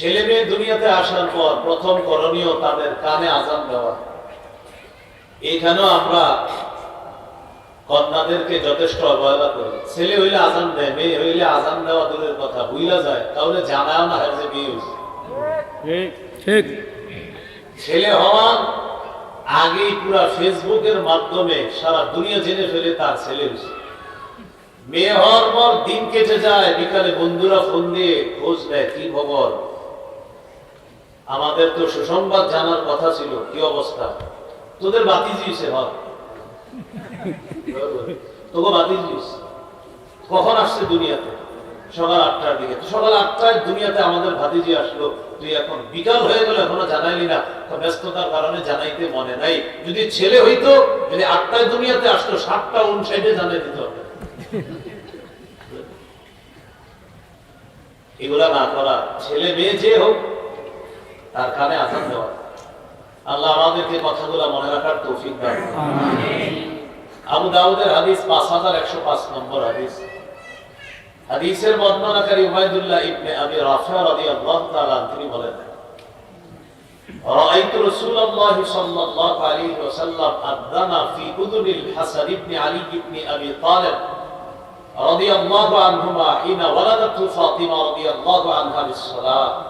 ছেলে মেয়ে দুনিয়াতে আসার পর প্রথম করণীয় তাদের কানে আজান দেওয়া। এইখানেও আমরা কন্যাদেরকে যথেষ্ট অবহেলা করি। ছেলে হইলে আজান দেয় মেয়ে হইলে আজান দেওয়া দূরের কথা ভুইলা যায় তাহলে জানাও না হয় যে বিয়ে হয়েছে ঠিক। ছেলে হওয়ার আগেই পুরা ফেসবুকের মাধ্যমে সারা দুনিয়া জেনে ফেলে তার ছেলে হয়েছে। মেয়ে হওয়ার পর দিন কেটে যায় বিকালে বন্ধুরা ফোন দিয়ে খোঁজ নেয় কি খবর? আমাদের তো সুসংবাদ জানার কথা ছিল, কি অবস্থা? তোদের বাতি জিয়েছে হক তোকে বাতি জিয়েছে কখন আসছে দুনিয়াতে? সকাল আটটার দিকে। সকাল আটটায় দুনিয়াতে আমাদের ভাতিজি আসলো। তুই এখন বিকাল হয়ে গেল, এখনও জানাইলি না। ব্যস্ততার কারণে জানাইতে মনে নাই। যদি ছেলে হইতো, যদি আটটায় দুনিয়াতে আসতো, সাতটা উনষাটে জানাই দিত। এগুলা না করা। ছেলে মেয়ে যে হোক তার কানে আজান দেওয়া। আল্লাহ আমাদেরকে কথাগুলো মনে রাখার তৌফিক দান আবু দাউদের হাদিস পাঁচ হাজার একশো পাঁচ নম্বর হাদিস। হাদিসের বর্ণনাকারী উবাইদুল্লাহ ইবনে আবি রাফিয়া রাদিয়াল্লাহু তাআলা তিনি বলেন রাআইতু রাসূলুল্লাহ সাল্লাল্লাহু আলাইহি ওয়াসাল্লাম আদানা ফি উদুনিল হাসান ইবনে আলী ইবনে আবি তালিব রাদিয়াল্লাহু আনহুমা হিনা ওয়ালাদাতু ফাতিমা রাদিয়াল্লাহু আনহা বিস-সালাহ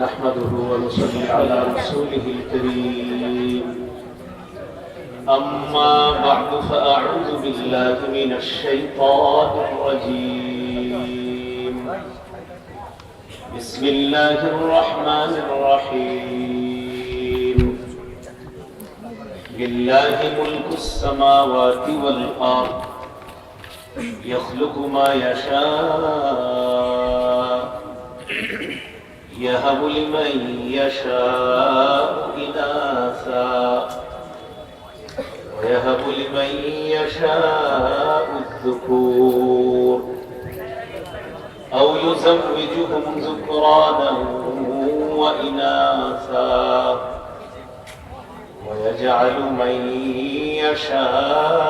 نحمده ونصلي على رسوله الكريم. أما بعد فأعوذ بالله من الشيطان الرجيم. بسم الله الرحمن الرحيم. لله ملك السماوات والأرض يخلق ما يشاء يهب لمن يشاء إناثا. ويهب لمن يشاء الذكور. أو يزوجهم ذكرانا وإناثا. ويجعل من يشاء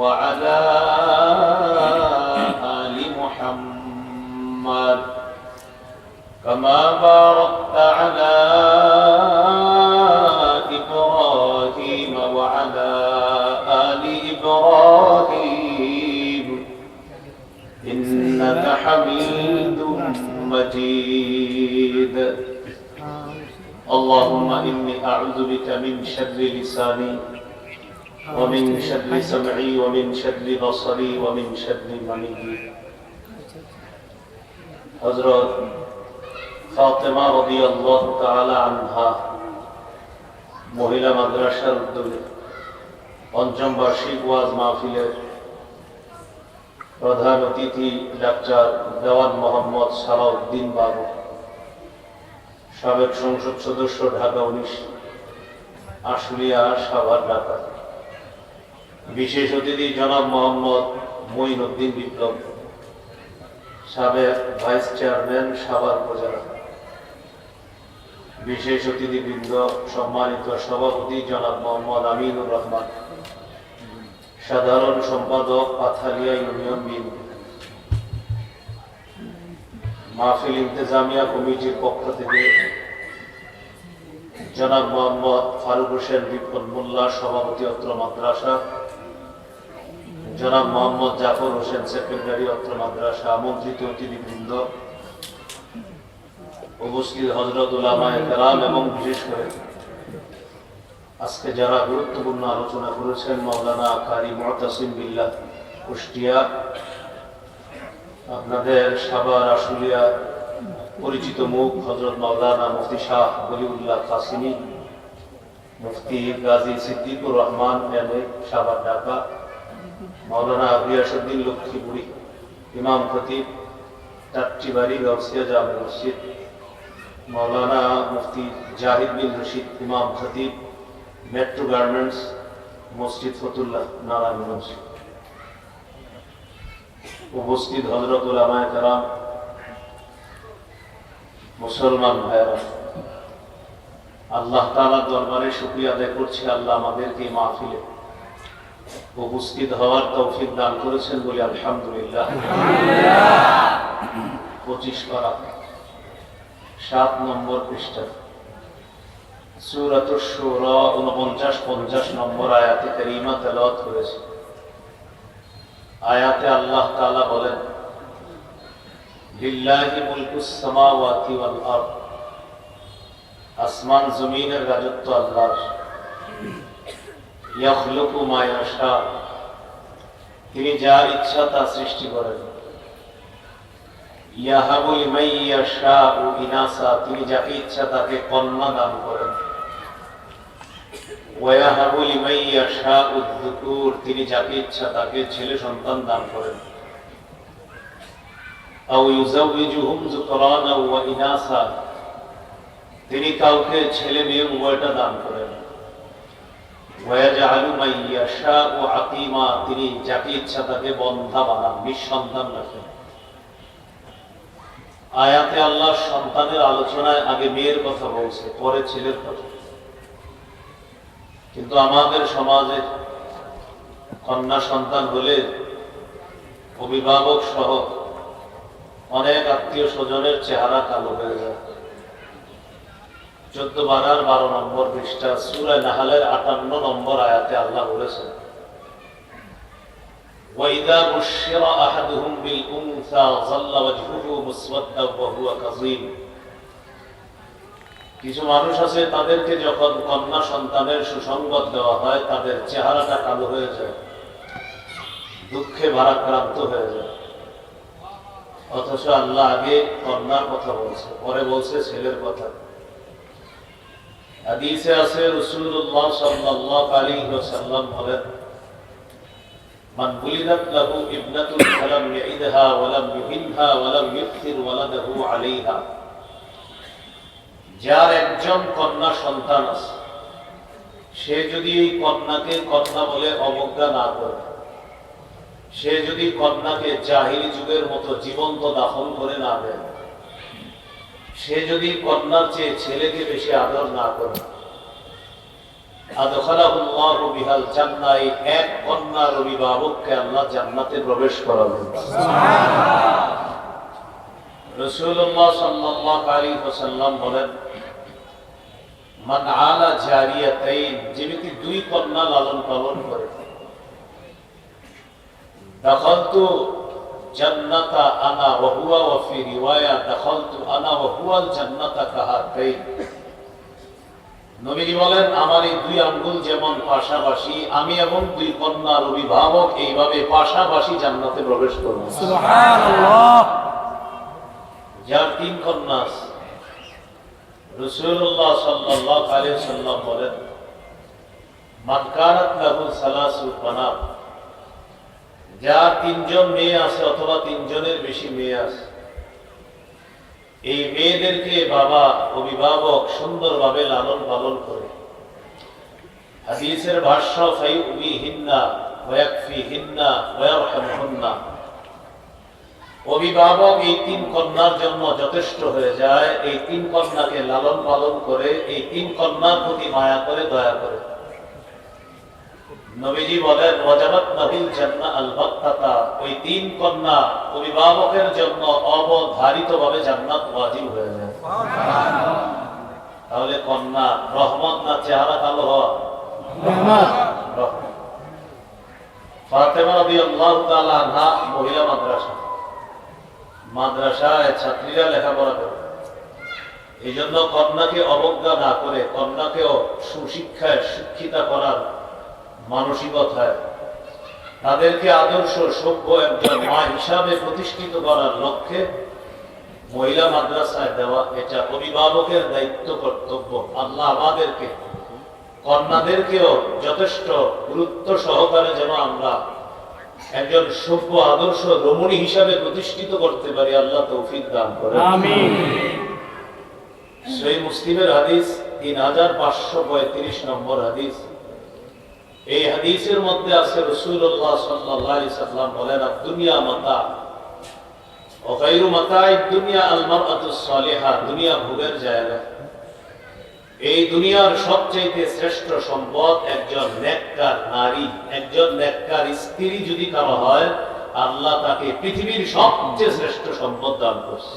وعلى آل محمد كما باركت على إبراهيم وعلى آل إبراهيم. إنك حميد مجيد. اللهم إني أعوذ بك من شر لساني ومن شر سمعي ومن شر بصري ومن شر مني حضرت ফাতেমা রাদিয়াল্লাহু তাআলা আনহা মহিলা মাদ্রাসার উদ্যোগে পঞ্চম বার্ষিক ওয়াজ মাহফিলের প্রধান অতিথি ডাক্তার দেওয়ান মোহাম্মদ সালাউদ্দিন বাবু সাবেক সংসদ সদস্য ঢাকা উনিশ আশুলিয়া সাভার ঢাকা বিশেষ অতিথি জনাব মোহাম্মদ মঈনুদ্দিন বিপ্লব সাবেক ভাইস চেয়ারম্যান সাভার উপজেলা। বিশেষ অতিথিবৃন্দ, সম্মানিত সভাপতি জনাব মোহাম্মদ আমিনুর রহমান, সাধারণ সম্পাদক পাথালিয়া ইউনিয়ন বিএনপি মাহফিল ইন্তেজামিয়া কমিটির পক্ষ থেকে জনাব মোহাম্মদ ফারুক হোসেন বিপন মোল্লা, সভাপতি অত্র মাদ্রাসা জনাব মোহাম্মদ জাফর হোসেন সেক্রেটারি অত্র মাদ্রাসা আমন্ত্রিত অতিথিবৃন্দ, উপস্থিত হজরত উলামায়ে এবং বিশেষ করে আজকে যারা গুরুত্বপূর্ণ আলোচনা করেছেন, মাওলানা কারি মুতাসিম বিল্লাহ কুষ্টিয়া, আপনাদের সাবার আশুলিয়া পরিচিত মুখ হজরত মাওলানা মুফতি শাহ বলিউল্লাহ কাসিমি, মুফতি গাজী সিদ্দিকুর রহমান এমএ সাবার ঢাকা। মাওলানা রিয়াসুদ্দিন লক্ষ্মীপুরী ইমাম খতিব টাট্টিবাড়ি গৌসিয়া জামে মসজিদ, মাওলানা মুফতি জাহিদ বিন রশিদ, ইমাম খতিব, মেট্রো গার্মেন্টস, মসজিদ ফতুল্লাহ নারায়ণগঞ্জ উপস্থিত হজরত উলামায়ে কেরাম, মুসলমান ভাইরা আল্লাহ তাআলার দরবারে শুকরিয়া আদায় করছি, আল্লাহ আমাদেরকে মাহফিলে উপস্থিত হওয়ার তৌফিক দান করেছেন বলে আলহামদুলিল্লাহ। পঁচিশ সাত নম্বর পৃষ্ঠা। সূরাতুশ শুরা 49 50 নম্বর আয়াতে কারীমা করেছে। আয়াতে আল্লাহ তাআলা বলেন, লিল্লাহি মুলকুস সামাওয়াতি ওয়াল আসমান, জমিনের রাজত্ব আল্লাহর। তিনি যা ইচ্ছা তা সৃষ্টি করেন। ইয়াহাবু লিমান ইয়াশাউ ইনাসা। তিনি যাকে ইচ্ছা তাকে কন্যা দান করেন। ওয়াহাবু লিমান ইয়াশাউ যুকুর। তিনি যাকে ইচ্ছা তাকে ছেলে সন্তান দান করেন। আও ইউজাউইজুহুম যুকরানা ওয়া ইনাসা। তিনি কাউকে ছেলে মেয়ে উভয়টা দান করেন। তিনি যাকে ইচ্ছা তাকে বন্ধা বানান নিঃসন্তান রাখেন। আয়াতে আল্লাহ সন্তানের আলোচনায় আগে মেয়ের কথা বলছে, পরে ছেলের কথা। কিন্তু আমাদের সমাজে কন্যা সন্তান হলে অভিভাবক সহ অনেক আত্মীয় স্বজনের চেহারা কালো হয়ে যায়। চোদ্দ বারার বারো নম্বর পৃষ্ঠা সুরায় নাহালের আটান্ন নম্বর আয়াতে আল্লাহ বলেছেন وإذا بشر أحدهم بالأنثى ظل وجهه مسودا وهو كظيم কিছু মানুষ আছে তাদেরকে যখন কন্যা সন্তানের সুসংবাদ দেওয়া হয় তাদের চেহারাটা কালো হয়ে যায় দুঃখে ভারাক্রান্ত হয়ে যায় অথচ আল্লাহ আগে কন্যার কথা বলছে পরে বলছে ছেলের কথা হাদিসে আছে রাসূলুল্লাহ সাল্লাল্লাহু আলাইহি ওয়াসাল্লাম বলেন, মান বুলিদাত লাহু ফালাম ওয়ালাম ইউহিনহা ওয়ালাম ইউকথির ওয়ালাদাহু আলাইহা। যার একজন কন্যা সন্তান আছে, সে যদি এই কন্যাকে কন্যা বলে অবজ্ঞা না করে, সে যদি কন্যাকে জাহিরি যুগের মতো জীবন্ত দাফন করে না দেয় সে যদি কন্যার চেয়ে ছেলেকে বেশি আদর না করে বিহাল এক জান্নাতে প্রবেশ বলেন দুই কন্যা লালন পালন করে, দখলতু জান্নাতা আনা ওয়া ওয়া ফি রিওয়ায়া দখলতু আনা ওয়া হুয়াল জান্নাতা কাহাতাইন নবীজি বলেন আমার এই দুই আঙ্গুল যেমন পাশাপাশি আমি এবং দুই কন্যার অভিভাবক এইভাবে পাশাপাশি জান্নাতে প্রবেশ করব। সুবহানাল্লাহ। যার তিন কন্যা আছে। রাসূলুল্লাহ সাল্লাল্লাহু আলাইহি সাল্লাম বলেন মান কানাত লাহু সালাসু বানাত। যার তিনজন মেয়ে আছে অথবা তিনজনের বেশি মেয়ে আছে। এই মেয়েদেরকে বাবা অভিভাবক সুন্দরভাবে লালন পালন করে। হাদিসের ভাষ্য অভিভাবক এই তিন কন্যার জন্য যথেষ্ট হয়ে যায়। এই তিন কন্যাকে লালন পালন করে, এই তিন কন্যার প্রতি মায়া করে, দয়া করে। নবীজি বলেন, ওয়াজাবাত নাবিল জান্নাহ আল বাত্তাতা ওই তিন কন্যা অভিভাবকের জন্য জান্নাত ওয়াজিব হয়ে যায়। তাহলে কন্যা রহমত না চেহারা কালো হওয়া? ফাতেমা আনহা মহিলা মাদ্রাসা। মাদ্রাসায় ছাত্রীরা লেখাপড়া করে। এই জন্য কন্যাকে অবজ্ঞা না করে কন্যাকেও সুশিক্ষায় শিক্ষিতা করার মানসিকতায়। তাদেরকে আদর্শ সভ্য একজন মা হিসাবে প্রতিষ্ঠিত করার লক্ষ্যে মহিলা মাদ্রাসায় দেওয়া এটা অভিভাবকের দায়িত্ব কর্তব্য। আল্লাহ আমাদেরকে কন্যাদেরকেও যথেষ্ট গুরুত্ব সহকারে যেন আমরা একজন সভ্য আদর্শ রমণী হিসাবে প্রতিষ্ঠিত করতে পারি আল্লাহ তৌফিক দান করে সেই মুসলিমের হাদিস তিন হাজার পাঁচশো পঁয়ত্রিশ নম্বর হাদিস। এই হাদিসের মধ্যে আছে রসুল্লাহ সাল্লাহ সাল্লাম বলেন দুনিয়া মাতা মাতাই দুনিয়া আলমার দুনিয়া ভোগের জায়গা। এই দুনিয়ার সবচেয়ে শ্রেষ্ঠ সম্পদ একজন নেককার নারী, একজন নেককার স্ত্রী যদি কারও হয়, আল্লাহ তাকে পৃথিবীর সবচেয়ে শ্রেষ্ঠ সম্পদ দান করছে।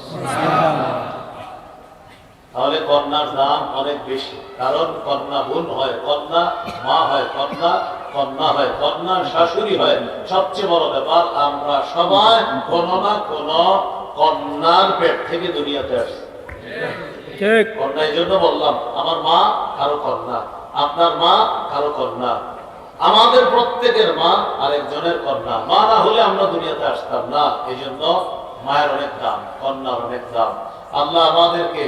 তাহলে কন্যার দাম অনেক বেশি। কারণ কন্যা বোন হয় কন্যা মা হয় কন্যা কন্যা হয় কন্যার শাশুড়ি হয়। সবচেয়ে বড় ব্যাপার আমরা সবাই কোন না কোন কন্যার পেট থেকে দুনিয়াতে আসছি কন্যা জন্য বললাম আমার মা কারও কন্যা আপনার মা কারও কন্যা আমাদের প্রত্যেকের মা আরেকজনের কন্যা। মা না হলে আমরা দুনিয়াতে আসতাম না। এই জন্য মায়ের অনেক দাম কন্যার অনেক দাম। আল্লাহ আমাদেরকে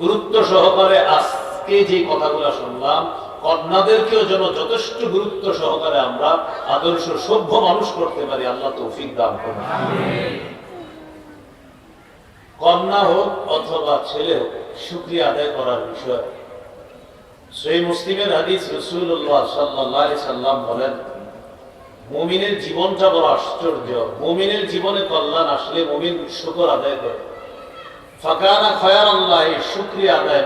গুরুত্ব সহকারে আজকে যে কথাগুলো শুনলাম, কন্যাদেরকেও যেন যথেষ্ট গুরুত্ব সহকারে আমরা আদর্শ, সভ্য মানুষ করতে পারি, আল্লাহ তৌফিক দান করুন। কন্যা হোক অথবা ছেলে হোক, শুক্রিয়া আদায় করার বিষয়। সেই মুসলিমের হাদিস রসুল্লাহ সাল্লাহ সাল্লাম বলেন, মুমিনের জীবনটা বড় আশ্চর্য। মুমিনের জীবনে কল্যাণ আসলে মুমিন শুকর আদায় করে। ফাঁকানা খয়ার আল্লাহ শুক্রিয়া আদায়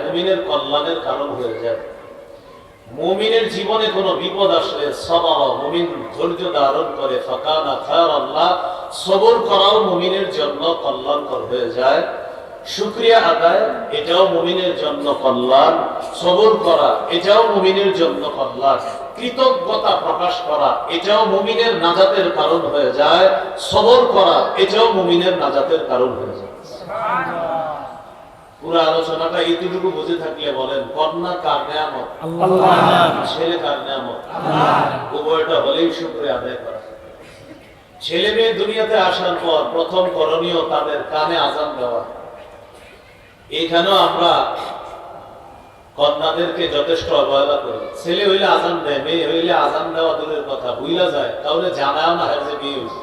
কল্যাণের কারণ হয়ে যায় মুমিনের জীবনে কোনো বিপদ আসলে সবাহ মুমিন ধৈর্য ধারণ করে খয়ার আল্লাহ সবর করাও মুমিনের জন্য কল্যাণকর হয়ে যায়। শুক্রিয়া আদায়, এটাও মুমিনের জন্য কল্যাণ। সবর করা, এটাও মুমিনের জন্য কল্যাণ। কৃতজ্ঞতা প্রকাশ করা, এটাও মুমিনের নাজাতের কারণ হয়ে যায়। সবর করা, এটাও মুমিনের নাজাতের কারণ হয়ে যায়। পুরো আলোচনাটা এইটুকু বুঝে থাকলে বলেন কন্যা কার নেয়ামত? ছেলে কার নেয়ামত? উভয়টা হলেই শুক্রিয়া আদায় করা। ছেলে মেয়ে দুনিয়াতে আসার পর প্রথম করণীয় তাদের কানে আজান দেওয়া। এখানেও আমরা কন্যাদেরকে যথেষ্ট অবহেলা করি। ছেলে হইলে আজান দেয় মেয়ে হইলে আজান দেওয়া দূরের কথা বুঝলা যায় তাহলে জানাও না হয় যে বিয়ে হয়েছে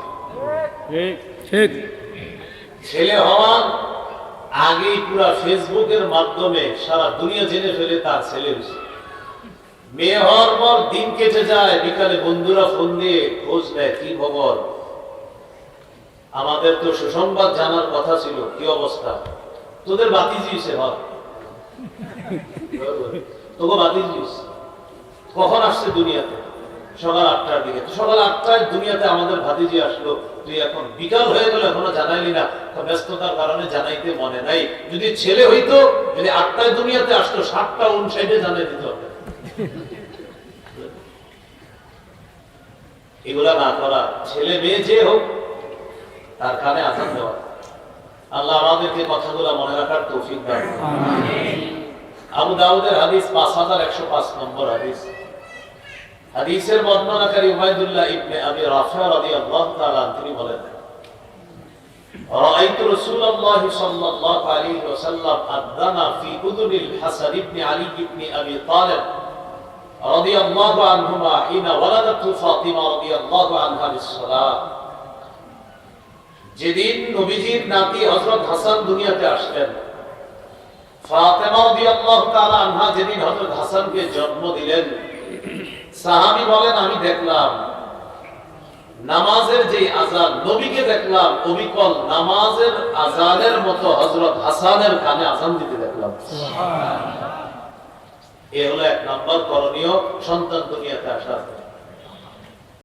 ছেলে হওয়ার আগেই পুরা ফেসবুকের মাধ্যমে সারা দুনিয়া জেনে ফেলে তার ছেলে মেয়ে হওয়ার পর দিন কেটে যায়, বিকালে বন্ধুরা ফোন দিয়ে খোঁজ নেয়, কি খবর? আমাদের তো সুসংবাদ জানার কথা ছিল, কি অবস্থা? তোদের বাতি জিয়েছে হর তোকে বাতি জিয়েছে কখন আসছে দুনিয়াতে? সকাল আটটার দিকে। তো সকাল আটটায় দুনিয়াতে আমাদের ভাতিজি আসলো। তুই এখন বিকাল হয়ে গেল এখনও জানাইলি না। তো ব্যস্ততার কারণে জানাইতে মনে নাই। যদি ছেলে হইতো যদি আটটায় দুনিয়াতে আসতো সাতটা উনষাটে জানাই দিত এগুলা না করা। ছেলে মেয়ে যে হোক তার কানে আজান দেওয়া। আল্লাহ আমাদেরকে কথাগুলো মনে রাখার তৌফিক দান আবু দাউদের হাদিস পাঁচ হাজার একশো পাঁচ নম্বর হাদিস। হাদিসের বর্ণনাকারী উবাইদুল্লাহ ইবনে আবি রাফা রাদিয়াল্লাহু তাআলা তিনি বলেন, রাআইতু রাসূলুল্লাহ সাল্লাল্লাহু আলাইহি ওয়াসাল্লাম আদানা ফি উদুনিল হাসান ইবনে আলী ইবনে আবি তালিব রাদিয়াল্লাহু আনহুমা হিনা ওয়ালাদাতু ফাতিমা রাদিয়াল্লাহু আনহা বিসসালাত। যেদিন নবীজির নাতি হযরত হাসান দুনিয়াতে আসলেন, ফাতেমা রাদিয়াল্লাহু তাআলা আনহা যেদিন হযরত হাসানকে জন্ম দিলেন সাহাবী বলেন আমি দেখলাম নামাজের যে আজান নবীকে দেখলাম অবিকল নামাজের আজানের মতো হজরত হাসানের কানে আজান দিতে দেখলাম। এ হলো এক নম্বর করণীয় সন্তান দুনিয়াতে আসার।